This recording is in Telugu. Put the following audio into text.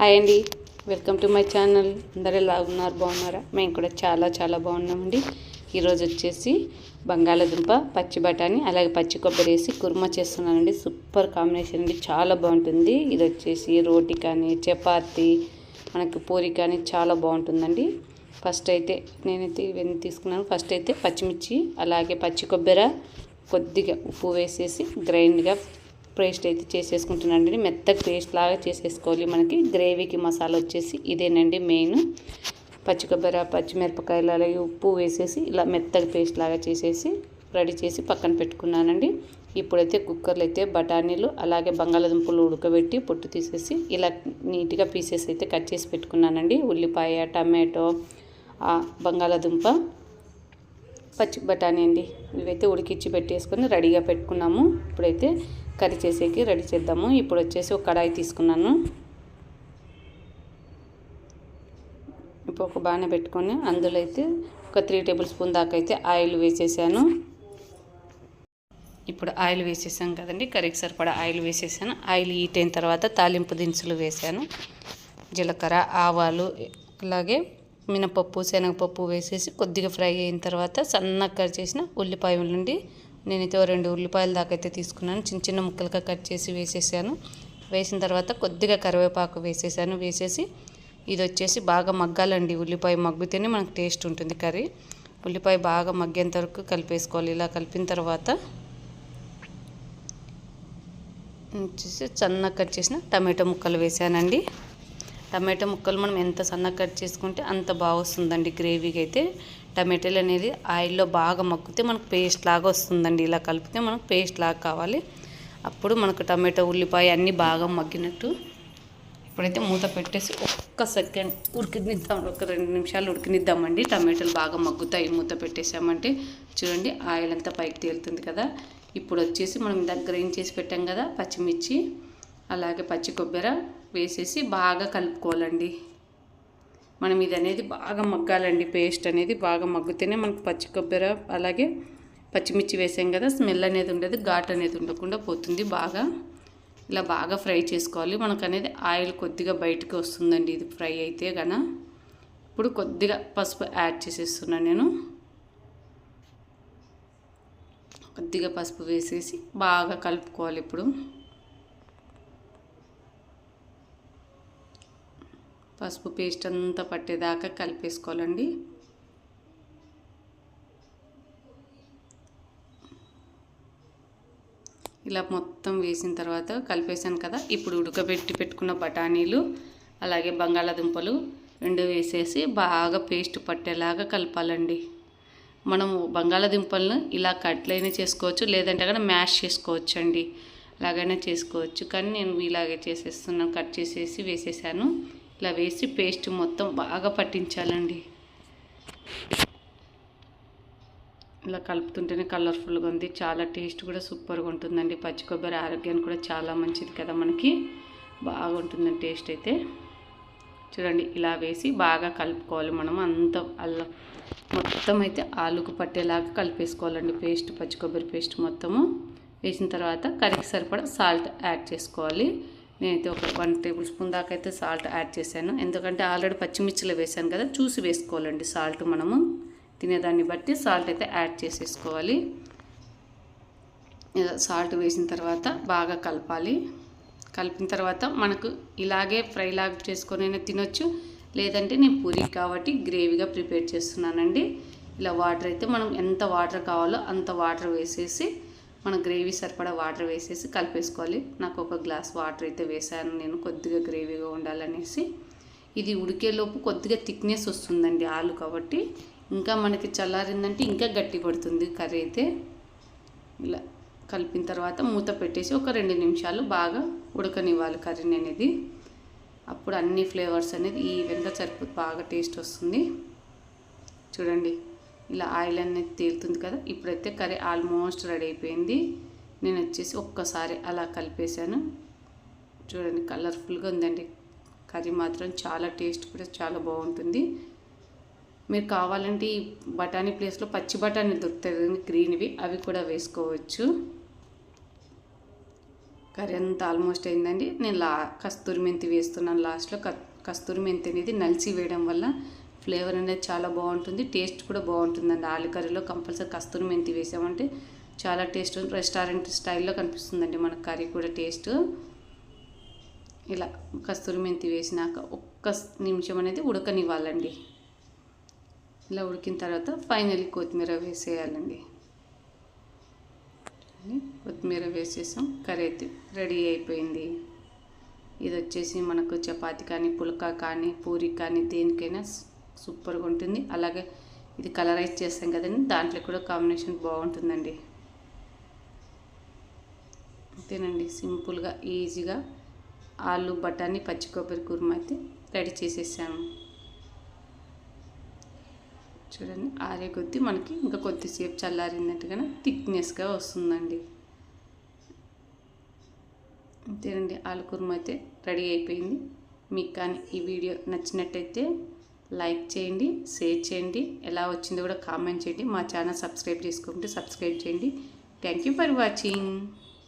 హాయ్ అండి. Welcome to my channel. అందరు ఎలా ఉన్నారు? బాగున్నారా? మేము కూడా చాలా చాలా బాగున్నామండి. ఈరోజు వచ్చేసి బంగాళాదుంప పచ్చి బఠానీ అలాగే పచ్చి కొబ్బరి వేసి కుర్మా చేస్తున్నానండి. సూపర్ కాంబినేషన్ అండి. చాలా బాగుంటుంది. ఇది వచ్చేసి రోటి కానీ చపాతి మనకి పూరి కానీ చాలా బాగుంటుందండి. ఫస్ట్ అయితే నేనైతే ఇవన్నీ తీసుకున్నాను. ఫస్ట్ అయితే పచ్చిమిర్చి అలాగే పచ్చి కొబ్బరి కొద్దిగా ఉప్పు వేసేసి గ్రైండ్గా పేస్ట్ అయితే చేసేసుకుంటున్నానండి. మెత్తగా పేస్ట్ లాగా చేసేసుకోవాలి మనకి. గ్రేవీకి మసాలా వచ్చేసి ఇదేనండి మెయిన్. పచ్చి కొబ్బరి పచ్చిమిరపకాయలు అలాగే ఉప్పు వేసేసి ఇలా మెత్తగా పేస్ట్ లాగా చేసేసి రెడీ చేసి పక్కన పెట్టుకున్నానండి. ఇప్పుడైతే కుక్కర్లో అయితే బఠానీలు అలాగే బంగాళదుంపలు ఉడకబెట్టి పొట్టు తీసేసి ఇలా నీట్గా పీసెస్ అయితే కట్ చేసి పెట్టుకున్నానండి. ఉల్లిపాయ టమాటో బంగాళాదుంప పచ్చి బఠానీ అండి. ఇవైతే ఉడికిచ్చి పెట్టేసుకొని రెడీగా పెట్టుకున్నాము. ఇప్పుడైతే కర్రీ చేసేకి రెడీ చేద్దాము. ఇప్పుడు వచ్చేసి ఒక కడాయి తీసుకున్నాను. ఇప్పుడు ఒక బాగానే పెట్టుకొని అందులో అయితే ఒక త్రీ టేబుల్ స్పూన్ దాకా అయితే ఆయిల్ వేసేసాను. ఇప్పుడు ఆయిల్ వేసేసాను కదండి కర్రీకి సరిపడా ఆయిల్ వేసేసాను. ఆయిల్ హీట్ అయిన తర్వాత తాలింపు దినుసులు వేసాను. జీలకర్ర ఆవాలు అలాగే మినపప్పు శనగపప్పు వేసేసి కొద్దిగా ఫ్రై అయిన తర్వాత సన్నగా కట్ చేసిన ఉల్లిపాయల నుండి నేనైతే రెండు ఉల్లిపాయల దాకా అయితే తీసుకున్నాను. చిన్న చిన్న ముక్కలుగా కట్ చేసి వేసేసాను. వేసిన తర్వాత కొద్దిగా కరివేపాకు వేసేసాను. వేసేసి ఇది వచ్చేసి బాగా మగ్గాలండి. ఉల్లిపాయ మగ్గితేనే మనకు టేస్ట్ ఉంటుంది కర్రీ. ఉల్లిపాయ బాగా మగ్గేంత వరకు కలిపేసుకోవాలి. ఇలా కలిపిన తర్వాత వచ్చేసి సన్నగా కట్ చేసిన టమాటో ముక్కలు వేసానండి. టమాటో ముక్కలు మనం ఎంత సన్నగా కట్ చేసుకుంటే అంత బాగా వస్తుందండి గ్రేవీకి అయితే. టమాటాలు అనేది ఆయిల్లో బాగా మగ్గితే మనకు పేస్ట్ లాగా వస్తుందండి. ఇలా కలిపితే మనకు పేస్ట్ లాగా కావాలి. అప్పుడు మనకు టమాటో ఉల్లిపాయ అన్నీ బాగా మగ్గినట్టు ఇప్పుడైతే మూత పెట్టేసి ఒక్క సెకండ్ ఉడికినిద్దాం. ఒక రెండు నిమిషాలు ఉడికినిద్దామండి. టమాటాలు బాగా మగ్గుతాయి. మూత పెట్టేసామంటే చూడండి ఆయిల్ అంతా పైకి తేలుతుంది కదా. ఇప్పుడు వచ్చేసి మనం దగ్గర ఏం చేసి పెట్టాం కదా పచ్చిమిర్చి. అలాగే పచ్చి కొబ్బరి వేసేసి బాగా కలుపుకోవాలండి. మనం ఇది అనేది బాగా మగ్గాలండి పేస్ట్ అనేది బాగా మగ్గితేనే మనకు పచ్చి కొబ్బరి అలాగే పచ్చిమిర్చి వేసాం కదా స్మెల్ అనేది ఉండదు ఘాట్ అనేది ఉండకుండా పోతుంది బాగా. ఇలా బాగా ఫ్రై చేసుకోవాలి. మనకు అనేది ఆయిల్ కొద్దిగా బయటకు వస్తుందండి ఇది ఫ్రై అయితే కన ఇప్పుడు కొద్దిగా పసుపు యాడ్ చేసేస్తున్నాను నేను. కొద్దిగా పసుపు వేసేసి బాగా కలుపుకోవాలి ఇప్పుడు. పసుపు పేస్ట్ అంతా పట్టేదాకా కలిపేసుకోవాలండి. ఇలా మొత్తం వేసిన తర్వాత కలిపేసాను కదా ఇప్పుడు ఉడకబెట్టి పెట్టుకున్న బఠానీలు అలాగే బంగాళాదుంపలు రెండు వేసేసి బాగా పేస్ట్ పట్టేలాగా కలపాలండి. మనము బంగాళాదుంపలను ఇలా కట్లైనా చేసుకోవచ్చు లేదంటే కానీ మ్యాష్ చేసుకోవచ్చు అండి అలాగైనా చేసుకోవచ్చు కానీ నేను ఇలాగే చేసేస్తున్నాను కట్ చేసేసి వేసేసాను. ఇలా వేసి పేస్ట్ మొత్తం బాగా పట్టించాలండి. ఇలా కలుపుతుంటేనే కలర్ఫుల్గా ఉంది. చాలా టేస్ట్ కూడా సూపర్గా ఉంటుందండి. పచ్చి కొబ్బరి ఆరోగ్యానికి కూడా చాలా మంచిది కదా మనకి. బాగుంటుందండి టేస్ట్ అయితే. చూడండి ఇలా వేసి బాగా కలుపుకోవాలి మనం. అంత అల్లం మొత్తం అయితే ఆలుకు పట్టేలాగా కలిపేసుకోవాలండి. పేస్ట్ పచ్చి కొబ్బరి పేస్ట్ మొత్తము. వేసిన తర్వాత కర్రీకి సరిపడా సాల్ట్ యాడ్ చేసుకోవాలి. నేనైతే ఒక వన్ టేబుల్ స్పూన్ దాకా అయితే సాల్ట్ యాడ్ చేశాను. ఎందుకంటే ఆల్రెడీ పచ్చిమిర్చిలో వేసాను కదా చూసి వేసుకోవాలండి సాల్ట్ మనము. తినేదాన్ని బట్టి సాల్ట్ అయితే యాడ్ చేసేసుకోవాలి. సాల్ట్ వేసిన తర్వాత బాగా కలపాలి. కలిపిన తర్వాత మనకు ఇలాగే ఫ్రై లాగా చేసుకొని తినొచ్చు. లేదంటే నేను పూరి కాబట్టి గ్రేవీగా ప్రిపేర్ చేస్తున్నానండి. ఇలా వాటర్ అయితే మనం ఎంత వాటర్ కావాలో అంత వాటర్ వేసేసి మన గ్రేవీ సరిపడా వాటర్ వేసేసి కలిపేసుకోవాలి. నాకు ఒక గ్లాస్ వాటర్ అయితే వేసాను నేను కొద్దిగా గ్రేవీగా ఉండాలనేసి. ఇది ఉడికేలోపు కొద్దిగా థిక్నెస్ వస్తుందండి ఆలు కాబట్టి. ఇంకా మనకి చల్లారిందంటే ఇంకా గట్టి పడుతుంది కర్రీ అయితే. ఇలా కలిపిన తర్వాత మూత పెట్టేసి ఒక రెండు నిమిషాలు బాగా ఉడకనివ్వాలి కర్రీని అనేది. అప్పుడు అన్ని ఫ్లేవర్స్ అనేది ఈ విధంగా సరిపో బాగా టేస్ట్ వస్తుంది. చూడండి. ఇలా ఆయిల్ అనేది తేలుతుంది కదా ఇప్పుడైతే కర్రీ ఆల్మోస్ట్ రెడీ అయిపోయింది. నేను వచ్చేసి ఒక్కసారి అలా కలిపేశాను. చూడండి కలర్ఫుల్గా ఉందండి. కర్రీ మాత్రం చాలా టేస్ట్ కూడా చాలా బాగుంటుంది. మీరు కావాలంటే ఈ బఠానీ ప్లేస్లో పచ్చి బఠానీ దొరుకుతాయి గ్రీన్వి అవి కూడా వేసుకోవచ్చు. కర్రీ అంతా ఆల్మోస్ట్ అయిందండి. నేను లా కస్తూరి మెంతి వేస్తున్నాను లాస్ట్లో. క కస్తూరి మెంతి అనేది నలిసి వేయడం వల్ల ఫ్లేవర్ అనేది చాలా బాగుంటుంది. టేస్ట్ కూడా బాగుంటుందండి. ఆలు కర్రీలో కంపల్సరీ కస్తూరి మెంతి వేసామంటే చాలా టేస్ట్ రెస్టారెంట్ స్టైల్లో కనిపిస్తుందండి మన కర్రీ కూడా టేస్ట్. ఇలా కస్తూరి మెంతి వేసినాక ఒక్క నిమిషం అనేది ఉడకనివ్వాలండి. ఇలా ఉడికిన తర్వాత ఫైనల్లీ కొత్తిమీర వేసేయాలండి. కొత్తిమీర వేసేసాం. కర్రీ అయితే రెడీ అయిపోయింది. ఇది వచ్చేసి మనకు చపాతి కానీ పుల్కా కానీ పూరి కానీ దేనికైనా సూపర్గా ఉంటుంది. అలాగే ఇది కలరైజ్ చేస్తాం కదండి. దాంట్లో కూడా కాంబినేషన్ బాగుంటుందండి. అంతేనండి. సింపుల్గా ఈజీగా ఆలు బఠానీ పచ్చి కొబ్బరి కుర్మా అయితే రెడీ చేసేసాము. చూడండి ఆరే కొద్దీ మనకి ఇంకా కొద్దిసేపు చల్లారినట్టుగానే థిక్నెస్గా వస్తుందండి. అంతేనండి. ఆలు కుర్మా అయితే రెడీ అయిపోయింది. మీకు కానీ ఈ వీడియో నచ్చినట్టయితే లైక్ చేయండి షేర్ చేయండి ఎలా వచ్చిందో కూడా కామెంట్ చేయండి. మా ఛానల్ సబ్స్క్రైబ్ చేసుకుంటే సబ్స్క్రైబ్ చేయండి. Thank you for watching.